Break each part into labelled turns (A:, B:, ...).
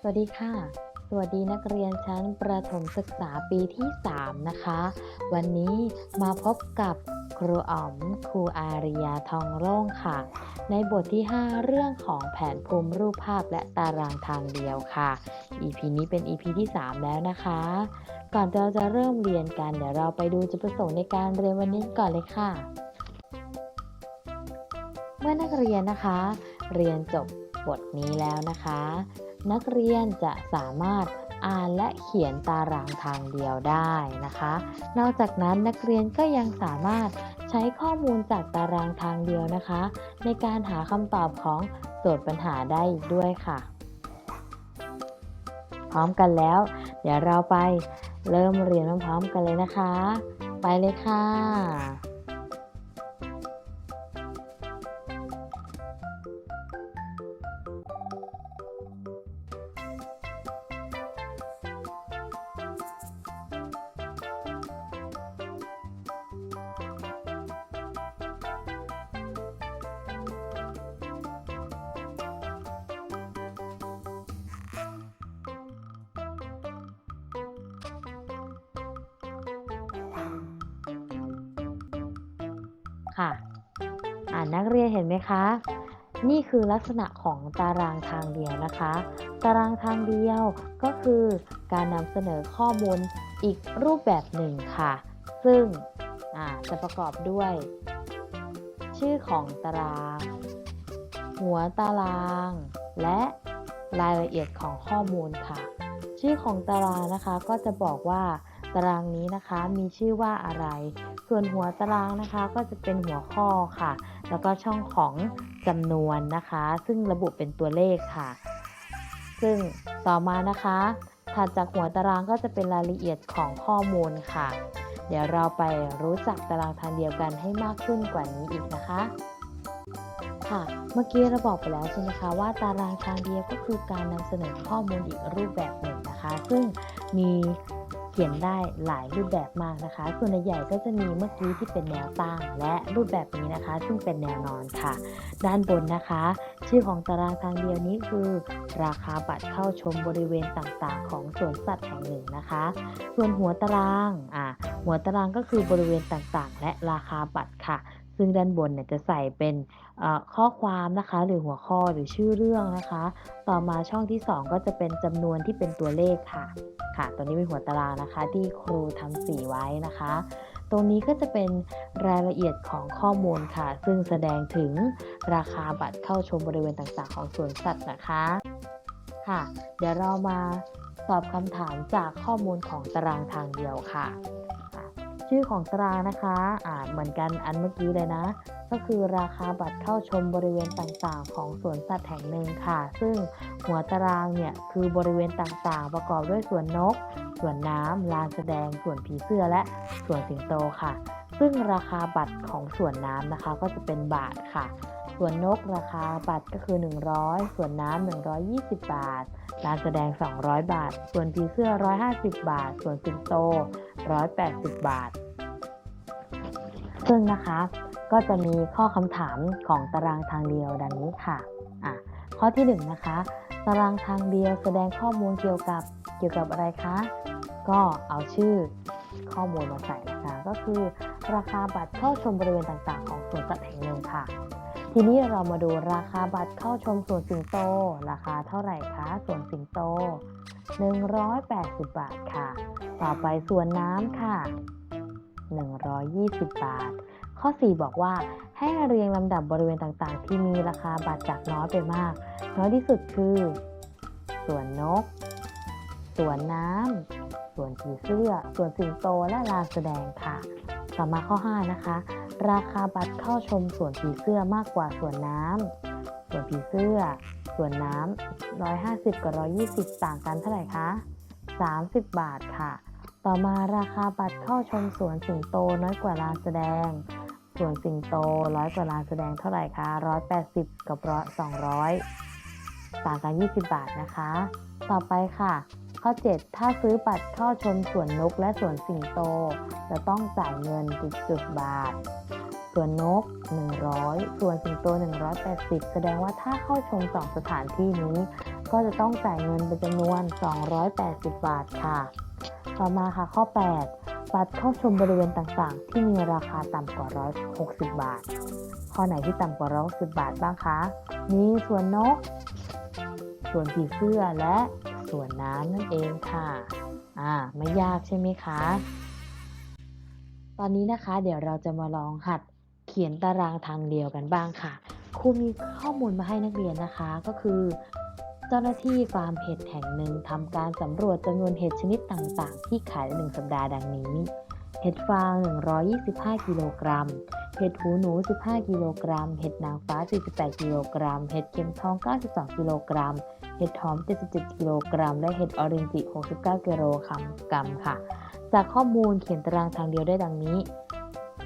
A: สวัสดีค่ะ สวัสดีนักเรียนชั้นประถมศึกษาปีที่ 3 นะคะ วันนี้มาพบกับครูอ๋อมครูอาริยาทองโล่งค่ะ ในบทที่ 5 เรื่องของแผนภูมิรูปภาพและตารางทางเดียวค่ะ EP นี้เป็น EP ที่ 3 แล้วนะคะ ก่อนเราจะเริ่มเรียนกัน เดี๋ยวเราไปดูจุดประสงค์ในการเรียนวันนี้ก่อนเลยค่ะ เมื่อนักเรียนนะคะ เรียนจบบทนี้แล้วนะคะ นักเรียนจะสามารถอ่านและเขียนตารางทางเดียวได้นะคะ นอกจากนั้นนักเรียนก็ยังสามารถใช้ข้อมูลจากตารางทางเดียวนะคะ ในการหาคำตอบของโจทย์ปัญหาได้อีกด้วยค่ะ พร้อมกันแล้ว เดี๋ยวเราไปเริ่มเรียนพร้อมๆกันเลยนะคะ ไปเลยค่ะ ค่ะ อ่านักเรียนเห็นไหมคะ นี่คือลักษณะของตารางทางเดียวนะคะ ตารางทางเดียวก็คือการนำเสนอข้อมูลอีกรูปแบบหนึ่งค่ะ ซึ่งอ่าจะประกอบด้วย ชื่อของตาราง หัวตาราง และรายละเอียดของข้อมูลค่ะ ชื่อของตารางนะคะก็จะบอกว่า ตารางนี้นะคะ มีชื่อว่าอะไร ส่วนหัวตารางนะคะก็จะเป็นหัวข้อค่ะ แล้วก็ช่องของจำนวนนะคะ ซึ่งระบุเป็นตัวเลขค่ะ ซึ่งต่อมานะคะถัดจากหัวตารางก็จะเป็นรายละเอียดของข้อมูลค่ะ เดี๋ยวเราไปรู้จักตารางทางเดียวกันให้มากขึ้นกว่านี้อีกนะคะ ค่ะ เมื่อกี้เราบอกไปแล้วใช่ไหมคะว่าตารางทางเดียวก็คือการนำเสนอข้อมูลอีกรูปแบบหนึ่งนะคะ ซึ่งมี เขียนได้หลายรูปแบบมากนะคะ ส่วนใหญ่ก็จะมีเมื่อกี้ที่เป็นแนวตั้ง และรูปแบบนี้นะคะ ซึ่งเป็นแนวนอนค่ะ ด้านบนนะคะ ชื่อของตารางทางเดียวนี้คือ ราคาบัตรเข้าชมบริเวณต่างๆ ของสวนสัตว์แห่งหนึ่งนะคะ ส่วนหัวตารางอ่าหัวตารางก็คือบริเวณต่างๆ และราคาบัตรค่ะ ซึ่งด้านบนเนี่ยจะใส่เป็น ข้อความนะคะหรือหัวข้อหรือชื่อเรื่องนะคะ ต่อมาช่องที่ 2 ก็จะเป็นจำนวนที่เป็นตัวเลขค่ะ ค่ะ ตัวนี้เป็นหัวตารางนะคะ ที่ครูทำสีไว้นะคะ ตรงนี้ก็จะเป็นรายละเอียดของข้อมูลค่ะ ซึ่งแสดงถึงราคาบัตรเข้าชมบริเวณต่างๆ ของสวนสัตว์นะคะ ค่ะ เดี๋ยวเรามาตอบคำถามจากข้อมูลของตารางทางเดียวค่ะค่ะชื่อของตารางนะคะอ่าเหมือนกันอันเมื่อกี้เลยนะ ก็คือราคาบัตรเข้าชมบริเวณต่างๆ ของสวนสัตว์แห่งหนึ่งค่ะ ซึ่งหัวตารางเนี่ยคือบริเวณต่างๆ ประกอบด้วยสวนนก สวนน้ำลานแสดงสวนผีเสื้อและสวนสิงโตค่ะ ซึ่งราคาบัตรของสวนน้ำนะคะก็จะเป็นบาทค่ะสวนนกราคาบัตรก็คือ 100 ส่วนน้ำ120 บาทลานแสดง 200 บาท ส่วนผีเสื้อ 150 บาท ส่วนสิงโต 180 บาท ซึ่งนะคะ ก็จะมีข้อคำถามของตารางทางเดียวดังนี้ค่ะอะ ข้อที่1นะคะตารางทางเดียวแสดงข้อมูลเกี่ยวกับเกี่ยวกับอะไรคะ ก็เอาชื่อข้อมูลมาใส่นะคะ ก็คือราคาบัตรเข้าชมบริเวณต่างๆ ของสวนสัตว์แห่งหนึ่งค่ะ ทีนี้เรามาดูราคาบัตรเข้าชมสวนสิงโต ราคาเท่าไหร่คะสวนสิงโต 180 บาทค่ะ ต่อไปสวนน้ำค่ะ 120 บาท ข้อ 4 บอกว่าให้เรียงลำดับบริเวณต่างๆ ที่มีราคาบัตรจากน้อยไปมาก น้อยที่สุดคือสวนนก สวนน้ำสวนผีเสื้อ สวนสิงโตและลานแสดงค่ะ ต่อมาข้อ 5 นะคะ ราคาบัตรเข้าชมสวนผีเสื้อมากกว่าสวนน้ำสวนผีเสื้อ สวนน้ำ150 กับ 120 ต่างกันเท่าไหร่คะ 30 บาทค่ะ ต่อมาราคาบัตรเข้าชมสวนสิงโตน้อยกว่าลานแสดง ส่วนสิงโตร้อยกว่าลานแสดงเท่าไหร่คะ180กับร้อย200ต่างกัน20บาทนะคะ ต่อไปค่ะ ข้อ 7 ถ้าซื้อบัตรเข้าชมสวนนกและสวนสิงโต จะต้องจ่ายเงินจุดๆบาทสวนนก 100 ส่วนสิงโต 180 แสดงว่าถ้าเข้าชมสองสถานที่นี้ ก็จะต้องจ่ายเงินเป็นจำนวน 280 บาทค่ะ ต่อมาค่ะข้อ 8 บัตรเข้าชมบริเวณต่างๆ ที่มีราคาต่ำกว่า 160 บาท ข้อไหนที่ต่ำกว่า 160 บาทบ้างคะ มีสวนนก สวนผีเสื้อและสวนน้ำนั่นเองค่ะ อ่า ไม่ยากใช่ไหมคะ ตอนนี้นะคะ เดี๋ยวเราจะมาลองหัดเขียนตารางทางเดียวกันบ้างค่ะ ครูมีข้อมูลมาให้นักเรียนนะคะ ก็คือ เจ้าหน้าที่ฟาร์มเห็ดแห่งหนึ่งทำการสำรวจจำนวนเห็ดชนิดต่างๆ ที่ขายในหนึ่งสัปดาห์ดังนี้ เห็ดฟาง 125 กิโลกรัม เห็ดหูหนู 15 กิโลกรัม เห็ดนางฟ้า 48 กิโลกรัม เห็ดเข็มทอง 92 กิโลกรัม เห็ดหอม 77 กิโลกรัม และเห็ดออรินจิ 69 กิโลกรัมค่ะ จากข้อมูลเขียนตารางทางเดียวได้ดังนี้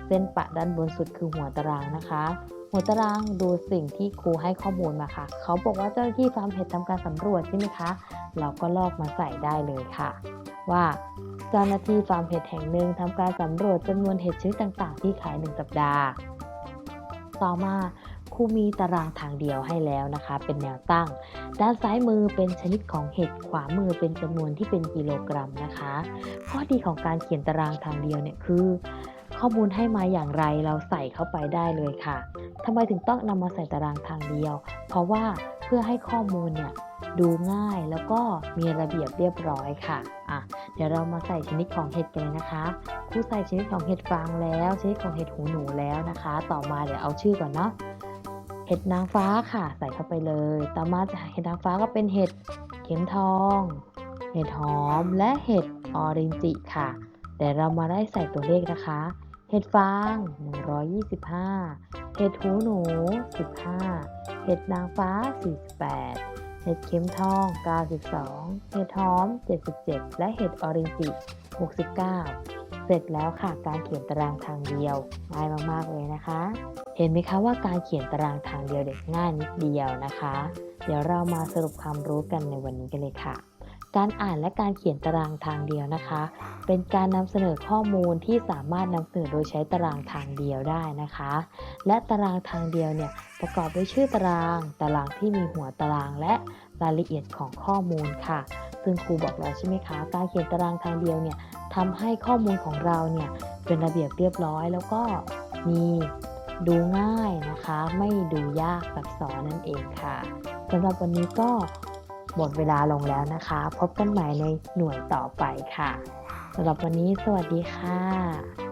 A: เส้นปะด้านบนสุดคือหัวตารางนะคะ หัวตารางดูสิ่งที่ครูให้ข้อมูลมาค่ะ เขาบอกว่าเจ้าหน้าที่ฟาร์มเห็ดทำการสำรวจใช่ไหมคะ เราก็ลอกมาใส่ได้เลยค่ะ ว่าเจ้าหน้าที่ฟาร์มเห็ดแห่งหนึ่งทำการสำรวจจำนวนเห็ดชนิดต่างๆ ที่ขาย 1 สัปดาห์ ต่อมาครูมีตารางทางเดียวให้แล้วนะคะ เป็นแนวตั้ง ด้านซ้ายมือเป็นชนิดของเห็ดขวามือเป็นจำนวนที่เป็นกิโลกรัมนะคะ ข้อดีของการเขียนตารางทางเดียวเนี่ยคือ ข้อมูลให้มาอย่างไรเราใส่เข้าไปได้เลยค่ะทำไมถึงต้องนำมาใส่ตารางทางเดียว เพราะว่าเพื่อให้ข้อมูลเนี่ยดูง่ายแล้วก็มีระเบียบเรียบร้อยค่ะอะ เดี๋ยวเรามาใส่ชนิดของเห็ดกันเลยนะคะครูใส่ชนิดของเห็ดฟางแล้ว ชนิดของเห็ดหูหนูแล้วนะคะ ต่อมาเดี๋ยวเอาชื่อก่อนเนาะเห็ดนางฟ้าค่ะ ใส่เข้าไปเลย ต่อมาจากเห็ดนางฟ้าก็เป็นเห็ดเข็มทอง เห็ดหอมและเห็ดออรินจิค่ะเดี๋ยวเรามาได้ใส่ตัวเลขนะคะ เห็ดฟาง 125 เห็ดหูหนู 15 เห็ดนางฟ้า 48 เห็ดเข็มทอง 92 เห็ดหอม 77 และเห็ดออรินจิ 69 เสร็จแล้วค่ะการเขียนตารางทางเดียว ง่ายมาก ๆ เลยนะคะ เห็นไหมคะว่าการเขียนตารางทางเดียวเด็กง่ายนิดเดียวนะคะ เดี๋ยวเรามาสรุปความรู้กันในวันนี้กันเลยค่ะ การอ่านและการเขียนตารางทางเดียวนะคะ เป็นการนำเสนอข้อมูลที่สามารถนำเสนอโดยใช้ตารางทางเดียวได้นะคะ และตารางทางเดียวเนี่ยประกอบด้วยชื่อตาราง ตารางที่มีหัวตารางและรายละเอียดของข้อมูลค่ะ ซึ่งครูบอกแล้วใช่ไหมคะ การเขียนตารางทางเดียวเนี่ยทำให้ข้อมูลของเราเนี่ยเป็นระเบียบเรียบร้อย แล้วก็มีดูง่ายนะคะ ไม่ดูยากซับซ้อนนั่นเองค่ะสำหรับวันนี้ก็ หมดเวลาลงแล้วนะคะ พบกันใหม่ในหน่วยต่อไปค่ะสำหรับวันนี้สวัสดีค่ะ